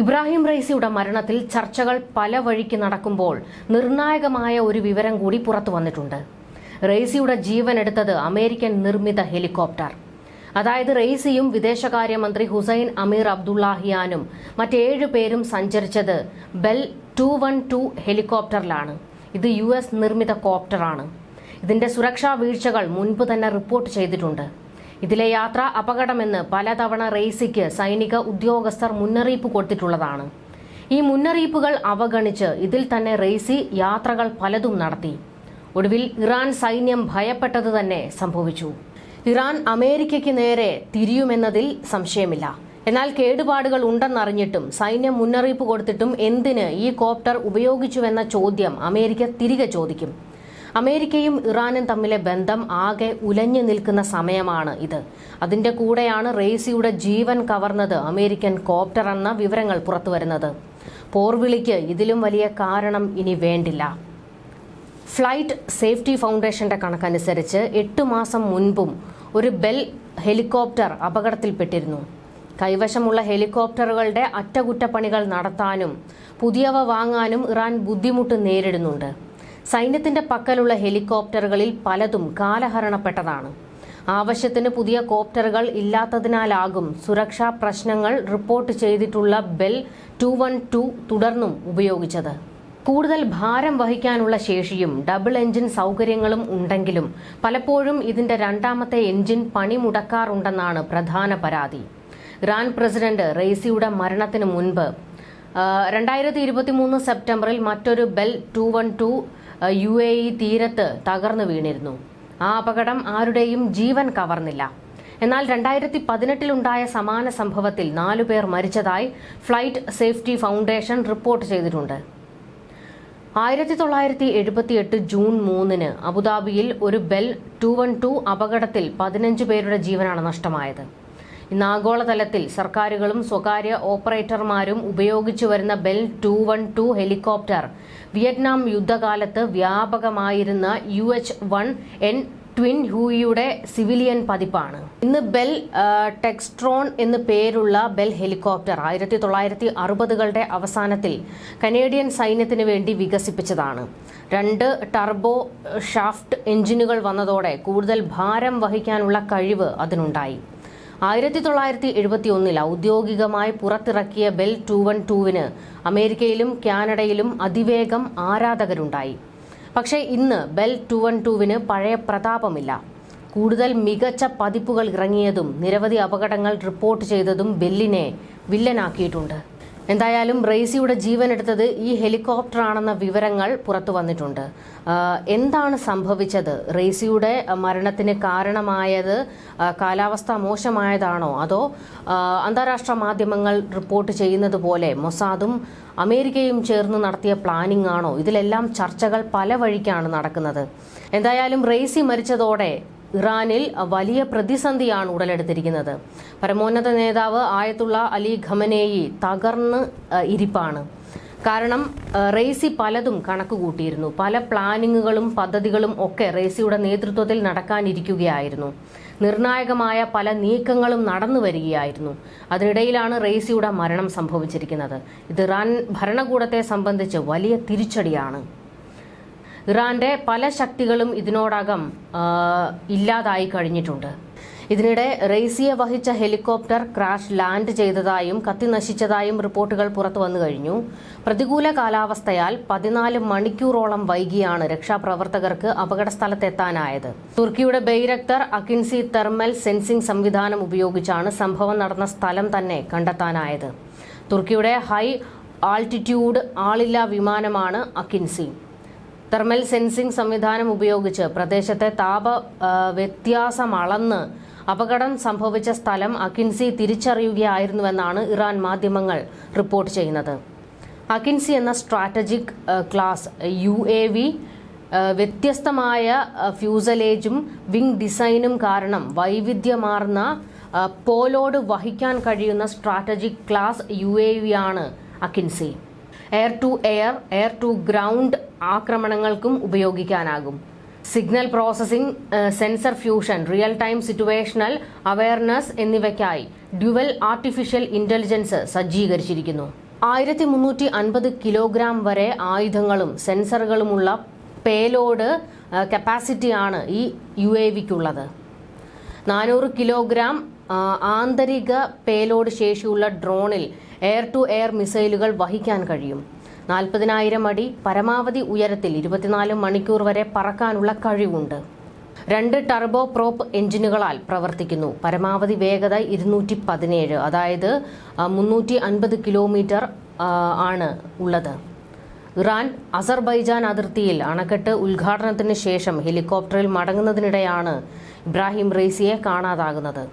ഇബ്രാഹിം റൈസിയുടെ മരണത്തിൽ ചർച്ചകൾ പല വഴിക്ക് നടക്കുമ്പോൾ നിർണായകമായ ഒരു വിവരം കൂടി പുറത്തു വന്നിട്ടുണ്ട്. റൈസിയുടെ ജീവൻ എടുത്തത് അമേരിക്കൻ നിർമ്മിത ഹെലികോപ്റ്റർ. അതായത് റെയ്സിയും വിദേശകാര്യമന്ത്രി ഹുസൈൻ അമീർ അബ്ദുള്ളാഹിയാനും മറ്റേഴു പേരും സഞ്ചരിച്ചത് ബെൽ ടു വൺ ടു ഹെലികോപ്റ്ററിലാണ്. ഇത് യു എസ് നിർമ്മിത കോപ്റ്ററാണ്. ഇതിന്റെ സുരക്ഷാ വീഴ്ചകൾ മുൻപ് തന്നെ റിപ്പോർട്ട് ചെയ്തിട്ടുണ്ട്. ഇതിലെ യാത്ര അപകടമെന്ന് പലതവണ റെയ്സിക്ക് സൈനിക ഉദ്യോഗസ്ഥർ മുന്നറിയിപ്പ് കൊടുത്തിട്ടുള്ളതാണ്. ഈ മുന്നറിയിപ്പുകൾ അവഗണിച്ച് ഇതിൽ തന്നെ റെയ്സി യാത്രകൾ പലതും നടത്തി. ഒടുവിൽ ഇറാൻ സൈന്യം ഭയപ്പെട്ടത് തന്നെ സംഭവിച്ചു. ഇറാൻ അമേരിക്കയ്ക്ക് നേരെ തിരിയുമെന്നതിൽ സംശയമില്ല. എന്നാൽ കേടുപാടുകൾ ഉണ്ടെന്നറിഞ്ഞിട്ടും സൈന്യം മുന്നറിയിപ്പ് കൊടുത്തിട്ടും എന്തിന് ഈ കോപ്റ്റർ ഉപയോഗിച്ചുവെന്ന ചോദ്യം അമേരിക്ക തിരികെ ചോദിക്കും. അമേരിക്കയും ഇറാനും തമ്മിലെ ബന്ധം ആകെ ഉലഞ്ഞു നിൽക്കുന്ന സമയമാണ് ഇത്. അതിന്റെ കൂടെയാണ് റേസിയുടെ ജീവൻ കവർന്നത് അമേരിക്കൻ കോപ്റ്റർ എന്ന വിവരങ്ങൾ പുറത്തുവരുന്നത്. പോർവിളിക്ക് ഇതിലും വലിയ കാരണം ഇനി വേണ്ടില്ല. ഫ്ലൈറ്റ് സേഫ്റ്റി ഫൗണ്ടേഷന്റെ കണക്കനുസരിച്ച് എട്ട് മാസം മുൻപും ഒരു ബെൽ ഹെലികോപ്റ്റർ അപകടത്തിൽപ്പെട്ടിരുന്നു. കൈവശമുള്ള ഹെലികോപ്റ്ററുകളുടെ അറ്റകുറ്റപ്പണികൾ നടത്താനും പുതിയവ വാങ്ങാനും ഇറാൻ ബുദ്ധിമുട്ട് നേരിടുന്നുണ്ട്. സൈന്യത്തിന്റെ പക്കലുള്ള ഹെലികോപ്റ്ററുകളിൽ പലതും കാലഹരണപ്പെട്ടതാണ്. ആവശ്യത്തിന് പുതിയ കോപ്റ്ററുകൾ ഇല്ലാത്തതിനാലാകും സുരക്ഷാ പ്രശ്നങ്ങൾ റിപ്പോർട്ട് ചെയ്തിട്ടുള്ള ബെൽ ടു വൺ ടു തുടർന്നും ഉപയോഗിച്ചത്. കൂടുതൽ ഭാരം വഹിക്കാനുള്ള ശേഷിയും ഡബിൾ എഞ്ചിൻ സൗകര്യങ്ങളും ഉണ്ടെങ്കിലും പലപ്പോഴും ഇതിന്റെ രണ്ടാമത്തെ എഞ്ചിൻ പണിമുടക്കാറുണ്ടെന്നാണ് പ്രധാന പരാതി. ഇറാൻ പ്രസിഡന്റ് റെയ്സിയുടെ മരണത്തിന് മുൻപ് രണ്ടായിരത്തി ഇരുപത്തി മൂന്ന് സെപ്റ്റംബറിൽ മറ്റൊരു Bell two one two U A E തീരത്ത് തകർന്നു വീണിരുന്നു. ആ അപകടം ആരുടെയും ജീവൻ കവർന്നില്ല. എന്നാൽ രണ്ടായിരത്തി പതിനെട്ടിലുണ്ടായ സമാന സംഭവത്തിൽ നാലുപേർ മരിച്ചതായി ഫ്ലൈറ്റ് സേഫ്റ്റി ഫൗണ്ടേഷൻ റിപ്പോർട്ട് ചെയ്തിട്ടുണ്ട്. ആയിരത്തി തൊള്ളായിരത്തി എഴുപത്തിയെട്ട് ജൂൺ മൂന്നിന് അബുദാബിയിൽ ഒരു ബെൽ ടു വൺ ടു അപകടത്തിൽ പതിനഞ്ച് പേരുടെ ജീവനാണ് നഷ്ടമായത്. ഇന്ന് ആഗോളതലത്തിൽ സർക്കാരുകളും സ്വകാര്യ ഓപ്പറേറ്റർമാരും ഉപയോഗിച്ചു വരുന്ന Bell two one two helicopter. Vietnam യുദ്ധകാലത്ത് വ്യാപകമായിരുന്ന U H one N twin ഹൂയിയുടെ civilian പതിപ്പാണ്. ഇന്ന് ബെൽ ടെക്സ്ട്രോൺ എന്ന് പേരുള്ള ബെൽ ഹെലികോപ്റ്റർ ആയിരത്തി തൊള്ളായിരത്തി അറുപതുകളുടെ അവസാനത്തിൽ കനേഡിയൻ സൈന്യത്തിന് വേണ്ടി വികസിപ്പിച്ചതാണ്. രണ്ട് ടർബോ ഷാഫ്റ്റ് എഞ്ചിനുകൾ വന്നതോടെ കൂടുതൽ ഭാരം വഹിക്കാനുള്ള കഴിവ് അതിനുണ്ടായി. ആയിരത്തി തൊള്ളായിരത്തി എഴുപത്തി ഒന്നിൽ ഔദ്യോഗികമായി പുറത്തിറക്കിയ ബെൽ ടു വൺ ടൂവിന് അമേരിക്കയിലും കാനഡയിലും അതിവേഗം ആരാധകരുണ്ടായി. പക്ഷേ ഇന്ന് ബെൽ ടു വൺ ടൂവിന് പഴയ പ്രതാപമില്ല. കൂടുതൽ മികച്ച പതിപ്പുകൾ ഇറങ്ങിയതും നിരവധി അപകടങ്ങൾ റിപ്പോർട്ട് ചെയ്തതും ബെല്ലിനെ വില്ലനാക്കിയിട്ടുണ്ട്. എന്തായാലും റെയ്സിയുടെ ജീവൻ എടുത്തത് ഈ ഹെലികോപ്റ്റർ ആണെന്ന വിവരങ്ങൾ പുറത്തു വന്നിട്ടുണ്ട്. എന്താണ് സംഭവിച്ചത്? റെയ്സിയുടെ മരണത്തിന് കാരണമായത് കാലാവസ്ഥ മോശമായതാണോ? അതോ അന്താരാഷ്ട്ര മാധ്യമങ്ങൾ റിപ്പോർട്ട് ചെയ്യുന്നത് പോലെ മൊസാദും അമേരിക്കയും ചേർന്ന് നടത്തിയ പ്ലാനിംഗ് ആണോ? ഇതിലെല്ലാം ചർച്ചകൾ പല വഴിക്കാണ് നടക്കുന്നത്. എന്തായാലും റെയ്സി മരിച്ചതോടെ ഇറാനിൽ വലിയ പ്രതിസന്ധിയാണ് ഉടലെടുത്തിരിക്കുന്നത്. പരമോന്നത നേതാവ് ആയത്തുള്ള അലി ഖമനേയി തകർന്ന് ഇരിപ്പാണ്. കാരണം റേസി പലതും കണക്ക് കൂട്ടിയിരുന്നു പല പ്ലാനിങ്ങുകളും പദ്ധതികളും ഒക്കെ റേസിയുടെ നേതൃത്വത്തിൽ നടക്കാനിരിക്കുകയായിരുന്നു. നിർണായകമായ പല നീക്കങ്ങളും നടന്നു വരികയായിരുന്നു. അതിനിടയിലാണ് റേസിയുടെ മരണം സംഭവിച്ചിരിക്കുന്നത്. ഇത് ഇറാൻ ഭരണകൂടത്തെ സംബന്ധിച്ച് വലിയ തിരിച്ചടിയാണ്. ഇറാന്റെ പല ശക്തികളും ഇതിനോടകം ഇല്ലാതായി കഴിഞ്ഞിട്ടുണ്ട്. ഇതിനിടെ റെയ്സിയെ വഹിച്ച ഹെലികോപ്റ്റർ ക്രാഷ് ലാൻഡ് ചെയ്തതായും കത്തി നശിച്ചതായും റിപ്പോർട്ടുകൾ പുറത്തു വന്നു കഴിഞ്ഞു. പ്രതികൂല കാലാവസ്ഥയാൽ പതിനാല് മണിക്കൂറോളം വൈകിയാണ് രക്ഷാപ്രവർത്തകർക്ക് അപകടസ്ഥലത്തെത്താനായത്. തുർക്കിയുടെ ബെയ്രക്തർ അക്കിൻസി തെർമൽ സെൻസിംഗ് സംവിധാനം ഉപയോഗിച്ചാണ് സംഭവം നടന്ന സ്ഥലം തന്നെ കണ്ടെത്താനായത്. തുർക്കിയുടെ ഹൈ ആൾട്ടിറ്റ്യൂഡ് ആളില്ലാ വിമാനമാണ് അക്കിൻസി തെർമൽ സെൻസിംഗ് സംവിധാനം ഉപയോഗിച്ച് പ്രദേശത്തെ താപ വ്യത്യാസം അളന്ന് അപകടം സംഭവിച്ച സ്ഥലം അക്കിൻസി തിരിച്ചറിയുകയായിരുന്നുവെന്നാണ് ഇറാൻ മാധ്യമങ്ങൾ റിപ്പോർട്ട് ചെയ്യുന്നത്. അക്കിൻസി എന്ന strategic class U A V വ്യത്യസ്തമായ ഫ്യൂസലേജും വിംഗ് ഡിസൈനും കാരണം വൈവിധ്യമാർന്ന പോലോട് വഹിക്കാൻ കഴിയുന്ന strategic class U A V ആണ് Akinci air to air air to ground ആക്രമണങ്ങൾക്കും ഉപയോഗിക്കാനാകും. Signal processing sensor fusion real time situational awareness എന്നിവയ്ക്കായി ഡ്യുവൽ ആർട്ടിഫിഷ്യൽ ഇന്റലിജൻസ് സജ്ജീകരിച്ചിരിക്കുന്നു. ആയിരത്തി മുന്നൂറ്റി അൻപത് കിലോഗ്രാം വരെ ആയുധങ്ങളും സെൻസറുകളുമുള്ള പേലോഡ് കപ്പാസിറ്റിയാണ് ഈ യു എ വിക്കുള്ളത് നാനൂറ് കിലോഗ്രാം ആന്തരിക പേലോഡ് ശേഷിയുള്ള ഡ്രോണിൽ എയർ ടു എയർ മിസൈലുകൾ വഹിക്കാൻ കഴിയും. നാൽപ്പതിനായിരം അടി പരമാവധി ഉയരത്തിൽ ഇരുപത്തിനാല് മണിക്കൂർ വരെ പറക്കാനുള്ള കഴിവുണ്ട്. രണ്ട് ടർബോ പ്രോപ്പ് എഞ്ചിനുകളാൽ പ്രവർത്തിക്കുന്നു. പരമാവധി വേഗത ഇരുന്നൂറ്റി പതിനേഴ് അതായത് മുന്നൂറ്റി അൻപത് കിലോമീറ്റർ ആണ് ഉള്ളത്. ഇറാൻ അസർബൈജാൻ അതിർത്തിയിൽ അണക്കെട്ട് ഉദ്ഘാടനത്തിന് ശേഷം ഹെലികോപ്റ്ററിൽ മടങ്ങുന്നതിനിടെയാണ് ഇബ്രാഹിം റെയ്സിയെ കാണാതാകുന്നത്.